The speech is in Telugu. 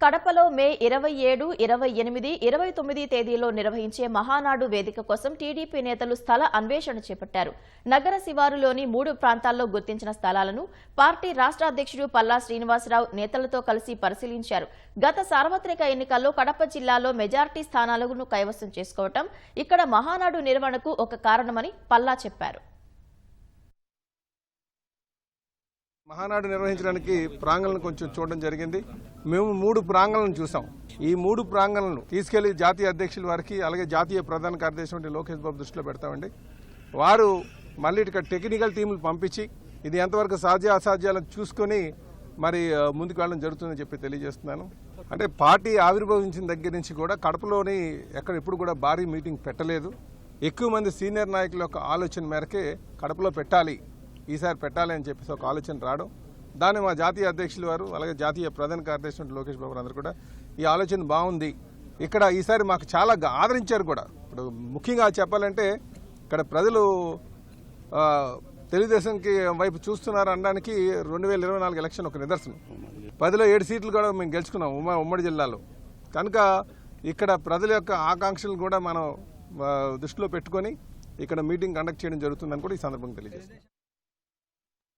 కడపలో మే ఇరవై ఏడు ఇరవై ఎనిమిది ఇరవై తొమ్మిది తేదీలో నిర్వహించే మహానాడు వేదిక కోసం టీడీపీ నేతలు స్థల అన్వేషణ చేపట్టారు. నగర శివారులోని మూడు ప్రాంతాల్లో గుర్తించిన స్థలాలను పార్టీ రాష్ట్ర అధ్యక్షుడు పల్లా శ్రీనివాసరావు నేతలతో కలిసి పరిశీలించారు. గత సార్వత్రిక ఎన్నికల్లో కడప జిల్లాలో మెజార్టీ స్థానాలను కైవసం చేసుకోవటం ఇక్కడ మహానాడు నిర్వహణకు ఒక కారణమని పల్లా చెప్పారు. మహానాడు నిర్వహించడానికి ప్రాంగణం కొంచెం చూడడం జరిగింది. మేము మూడు ప్రాంగణలను చూసాం. ఈ మూడు ప్రాంగణలను తీసుకెళ్ళి జాతీయ అధ్యక్షుల వారికి అలాగే జాతీయ ప్రధాన కార్యదర్శి వంటి లోకేష్ బాబు దృష్టిలో పెడతామండి. వారు మళ్ళీ ఇక్కడ టెక్నికల్ టీములు పంపించి ఇది ఎంతవరకు సాధ్య అసాధ్యాలను చూసుకొని మరి ముందుకు వెళ్ళడం జరుగుతుందని చెప్పి తెలియజేస్తున్నాను. అంటే పార్టీ ఆవిర్భవించిన దగ్గర నుంచి కూడా కడపలోని ఎక్కడ ఎప్పుడు కూడా భారీ మీటింగ్ పెట్టలేదు. ఎక్కువ మంది సీనియర్ నాయకుల యొక్క ఆలోచన మేరకే కడపలో పెట్టాలి. ఈసారి పెట్టాలి అని చెప్పేసి ఒక ఆలోచన రావడం. దాన్ని మా జాతీయ అధ్యక్షులు వారు అలాగే జాతీయ ప్రధాన కార్యదర్శి లోకేష్ బాబు అందరూ కూడా ఈ ఆలోచన బాగుంది. ఇక్కడ ఈసారి మాకు చాలా గా- ఆదరించారు కూడా. ఇప్పుడు ముఖ్యంగా చెప్పాలంటే ఇక్కడ ప్రజలు తెలుగుదేశంకి వైపు చూస్తున్నారు అనడానికి రెండు వేల ఇరవై నాలుగు ఎలక్షన్ ఒక నిదర్శనం. పదిలో ఏడు సీట్లు కూడా మేము గెలుచుకున్నాం ఉమ్మ ఉమ్మడి జిల్లాలో. కనుక ఇక్కడ ప్రజల యొక్క ఆకాంక్షలు కూడా మనం దృష్టిలో పెట్టుకొని ఇక్కడ మీటింగ్ కండక్ట్ చేయడం జరుగుతుందని కూడా ఈ సందర్భంగా తెలియజేస్తాం